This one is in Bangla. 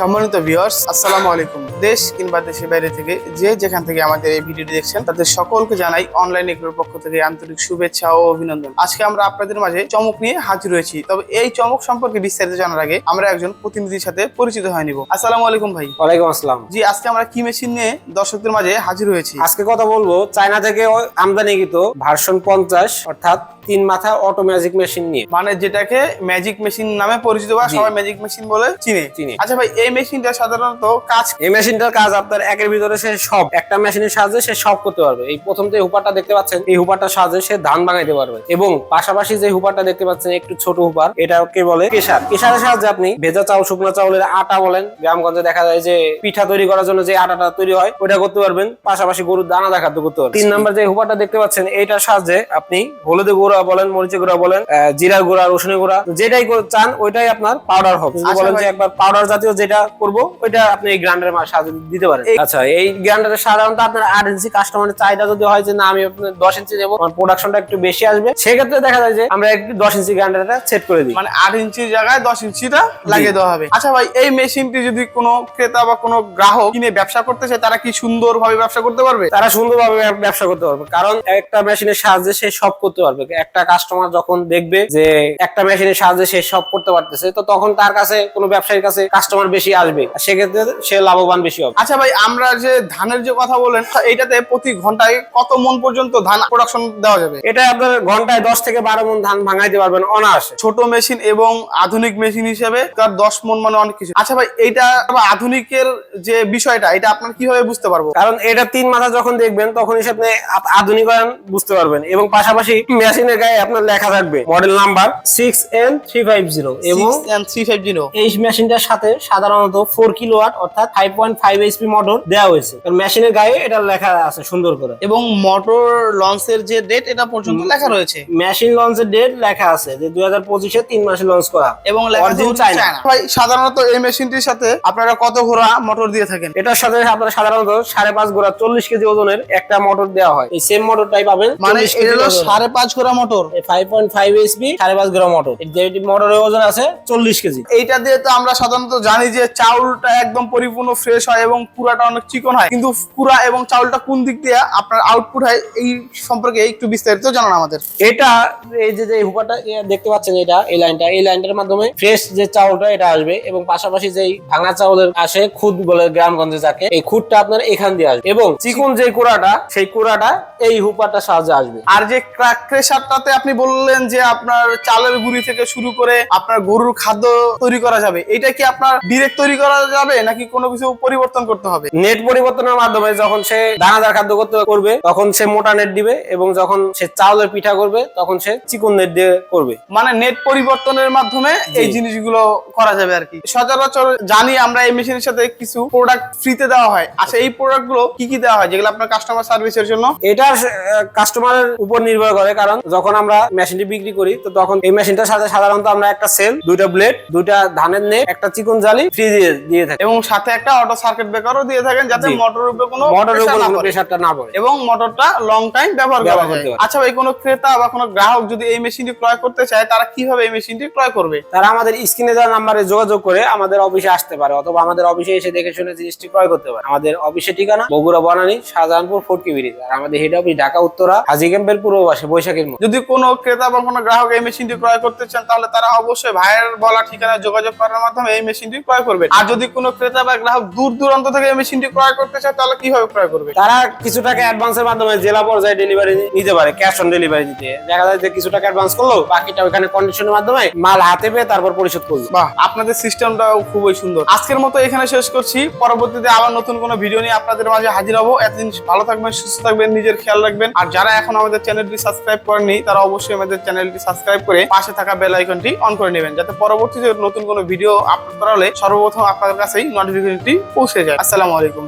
সম্মানিত ভিউয়ার্স আসসালামু আলাইকুম। দেশ কিংবা দেশের বাইরে থেকে যে যেখান থেকে আমাদের এই ভিডিওটি দেখছেন তাদের সকলকে জানাই অনলাইন এগুলোর পক্ষ থেকে আন্তরিক শুভেচ্ছা ও অভিনন্দন। আজকে আমরা আপনাদের মাঝে চমক নিয়ে হাজির হয়েছি। তবে এই চমক সম্পর্কে বিস্তারিত জানার আগে আমরা একজন প্রতিনিধির সাথে পরিচিত হয়ে নিব। আসসালামু আলাইকুম ভাই। ওয়ালাইকুম আসসালাম। জি আজকে আমরা কি মেশিন নিয়ে দর্শকদের মাঝে হাজির হয়েছি? আজকে কথা বলব চায়না থেকে আমদানিকৃত ভার্সন পঞ্চাশ অর্থাৎ তিন মাথা অটো ম্যাজিক মেশিন নিয়ে। মানে যেটাকে ম্যাজিক মেশিন নামে পরিচিত বা সবাই ম্যাজিক মেশিন বলে চিনে। চিনি। আচ্ছা ভাই এই মেশিনটা সাধারণত কাজ এই মেশিনটার কাজ আপনার একের ভিতরে সে সব একটা মেশিনের সাহায্যে সে সব করতে পারবে। এই প্রথম যে হুপারটা দেখতে পাচ্ছেন এই হুপারটার সাহায্যে সে ধান ভাঙাইতে পারবে। এবং পাশাপাশি যে হুপারটা দেখতে পাচ্ছেন একটু ছোট হুপার এটাকে বলে কেশার। কেশারের সাহায্যে আপনি ভেজা চাউল শুকনো চাউলের আটা বলেন গ্রামগঞ্জে দেখা যায় যে পিঠা তৈরি করার জন্য যে আটাটা তৈরি হয় ওটা করতে পারবেন। পাশাপাশি গরুর দানা দেখাতে করতে পারবেন। তিন নাম্বার যে হুপারটা দেখতে পাচ্ছেন এইটার সাহায্যে আপনি হলুদের গুঁড়া বলেন মরিচের গুঁড়া বলেন জিরার গুঁড়া রসুনের গুঁড়া যেটাই চান ওইটাই আপনার পাউডার হবে। বলেন যে একবার পাউডার জাতীয় যেটা করব ওইটা আপনি এই গ্রাইন্ডারের সাহায্যে দিতে পারেন। আচ্ছা এই গ্রাইন্ডারের সাধারণত আপনার আট ইঞ্চি কাস্টমারের চাহিদা যদি হয় যে না আমি আপনার দশ ইঞ্চি নেব আমার প্রোডাকশনটা একটু বেশি আসবে সেক্ষেত্রে দেখা যায় যে আমরা একটু দশ ইঞ্চি গ্রাইন্ডারটা সেট করে দিই। মানে আট ইঞ্চির জায়গায় দশ ইঞ্চিটা লাগিয়ে দেওয়া হবে। আচ্ছা ভাই এই মেশিনটি যদি কোনো ক্রেতা বা কোনো গ্রাহক কিনে ব্যবসা করতে চায় তারা কি সুন্দরভাবে ব্যবসা করতে পারবে? তারা সুন্দরভাবে ব্যব- ব্যবসা করতে পারবে। কারণ একটা মেশিনের সাহায্যে সে সব করতে পারবে। একটা কাস্টমার যখন দেখবে যে একটা মেশিনের সাহায্যে সে সব করতে পারতেছে তো তখন তার কাছে কোনো ব্যবসায়ীর কাছে কাস্টমার বেশি আসবে সেক্ষেত্রে সে লাভবান বেশি হবে। আচ্ছা ভাই আমরা যে ধানের যে কথা বলেন এইটাতে প্রতি ঘন্টায় কত মন পর্যন্ত ধান প্রোডাকশন দেওয়া যাবে? এটা আপনার ঘন্টায় দশ থেকে বারো মন ধান ভাঙাইতে পারবেন অনায়াসে। ছোট মেশিন এবং আধুনিক মেশিন হিসেবে তার দশ মন মানে অনেক কিছু। আচ্ছা ভাই এইটা আধুনিকের যে বিষয়টা এটা আপনার কীভাবে বুঝতে পারব? কারণ এটা তিন মাথা যখন দেখবেন তখন আপনি আপ- আধুনিকায়ন বুঝতে পারবেন এবং পাশাপাশি মেশিনের গায়ে আপনার লেখা থাকবে model number six N three five zero এবং থ্রি ফাইভ জিরো এই মেশিনটার সাথে সাধারণত ফোর কিলোওয়াট অর্থাৎ five point five HP motor দেওয়া হয়েছে। কারণ মেশিনের গায়ে এটা লেখা আছে সুন্দর করে। এবং মোটর লঞ্চের যে ডেট এটা পর্যন্ত লেখা রয়েছে? মেশিন লঞ্চের ডেট লেখা আছে যে দুই হাজার পঁচিশে তিন মাসে লঞ্চ করা। এবং। ভাই সাধারণত এই মেশিনটির সাথে আপনারা কত ঘোড়া মোটর দিয়ে থাকেন? এটার সাথে আপনার সাধারণত সাড়ে পাঁচ গোড়া চল্লিশ কেজি ওজনের একটা মোটর দেওয়া হয়। এই সেম মোটরটাই পাবেন মানে 40 এটা হলো সাড়ে পাঁচ ঘোড়া motor five point five HP সাড়ে পাঁচ গ্রাম মোটর যেটি মোটরের ওজন আছে চল্লিশ কেজি। এইটা দিয়ে তো আমরা সাধারণত জানি যে চাউলটা একদম পরিপূর্ণ ফ্রেশ হয় এবং পুরাটা অনেক চিকন হয় কিন্তু পুরা এবং চাউলটা কোন দিক দিয়ে আপনার আউটপুট হয় এই সম্পর্কে একটু বিস্তারিত জানান আমাদের। এটা এই যে যে হুপাটা দেখতে পাচ্ছেন এটা এই লাইনটা এই লাইনটার মাধ্যমে ফ্রেশ যে চাউলটা এটা আসবে এবং পাশাপাশি যেই ভাঙা চাউলের আসে খুদ বলে গ্রামগঞ্জে যাকে এই খুদটা আপনার এখান দিয়ে আসবে এবং চিকন যে কুড়াটা সেই কুড়াটা এই হুপারটার সাহায্যে আসবে। আর যে ক্রেশারটাতে আপনি বললেন যে আপনার চালের গুঁড়ি থেকে শুরু করে আপনার গরুর খাদ্য তৈরি করা যাবে এটা কি আপনার ডিরেক্ট তৈরি করা যাবে নাকি কোনো কিছু পরিবর্তন করতে হবে? নেট পরিবর্তনের মাধ্যমে যখন সে দানাদার খাদ্য করতে করবে তখন সে মোটা নেট দিবে এবং যখন সে চাউলের পিঠা করবে তখন সে চিকন নেট দিয়ে করবে। মানে নেট পরিবর্তনের মাধ্যমে এই জিনিসগুলো করা যাবে আর কি। সচরাচর জানি আমরা এই মেশিনের সাথে কিছু প্রোডাক্ট ফ্রিতে দেওয়া হয়। আচ্ছা এই প্রোডাক্টগুলো কি কি দেওয়া হয় যেগুলো আপনার কাস্টমার সার্ভিসের জন্য? এটা কাস্টমারের উপর নির্ভর করে কারণ যখন আমরা মেশিনটি বিক্রি করি তো তখন এই মেশিনটার সাথে সাধারণত আমরা একটা সেল দুইটা ব্লেড দুইটা ধানের নেট একটা চিকন জালি ফ্রি দিয়ে দিয়ে থাকি। এবং সাথে একটা অটো সার্কিট ব্রেকারও দিয়ে থাকেন যাতে। মোটরের উপরে কোনো মোটরের উপর কোনো পড়ে। প্রেশারটা না পড়ে। এবং মোটরটা লং টাইম ব্যবহার করা করতে পারে। আচ্ছা ভাই কোনো ক্রেতা বা কোনো গ্রাহক যদি এই মেশিনটি ক্রয় করতে চায় তারা কীভাবে এই মেশিনটি ক্রয় করবে? তারা আমাদের স্ক্রিনে দেওয়া নাম্বারে যোগাযোগ করে আমাদের অফিসে আসতে পারে অথবা আমাদের অফিসে এসে দেখে শুনে জিনিসটি ক্রয় করতে পারে। আমাদের অফিসের ঠিকানা বগুড়া বনানী শাহজাহানপুর ফোর্টি ব্রিজ আর আমাদের হেড অফিস ঢাকা উত্তরা হাজি ক্যাম্পের পূর্ব পাশে বৈশাখীর মধ্যে। যদি কোনো ক্রেতা বা কোনো গ্রাহক এই মেশিনটি ক্রয় করতে চান তাহলে তারা অবশ্যই ভাইয়ের বলা ঠিকানায় যোগাযোগ করার মাধ্যমে এই মেশিনটি ক্রয় আর যদি কোনো ক্রেতা বা গ্রাহক দূর দূরান্ত থেকে মেশিনটি ক্রয় করতে চায় তাহলে কীভাবে ক্রয় করবে? তারা কিছু টাকা অ্যাডভান্সের মাধ্যমে জেলা পর্যায়ে ডেলিভারি নিতে পারে ক্যাশ অন ডেলিভারি দিতে। দেখা যায় যে কিছু টাকা অ্যাডভান্স করল বাকিটা ওখানে কন্ডিশনের মাধ্যমে মাল হাতে পেয়ে তারপর পরিশোধ বাহ আপনাদের সিস্টেমটাও খুবই সুন্দর। আজকের মতো এখানে শেষ করছি। পরবর্তীতে আবার নতুন কোনো ভিডিও নিয়ে আপনাদের মাঝে হাজির হব। এতদিন ভালো থাকবেন সুস্থ থাকবেন নিজের খেয়াল রাখবেন। আর যারা এখন আমাদের চ্যানেলটি সাবস্ক্রাইব করেননি তারা অবশ্যই আমাদের চ্যানেলটি সাবস্ক্রাইব করে পাশে থাকা বেল আইকনটি অন করে নেবেন যাতে পরবর্তীতে নতুন কোনো ভিডিও আপলোড করা হলে সর্বপ্রথম আপনাদের কাছেই নোটিফিকেশনটি পৌঁছে যায়। আসসালামু আলাইকুম।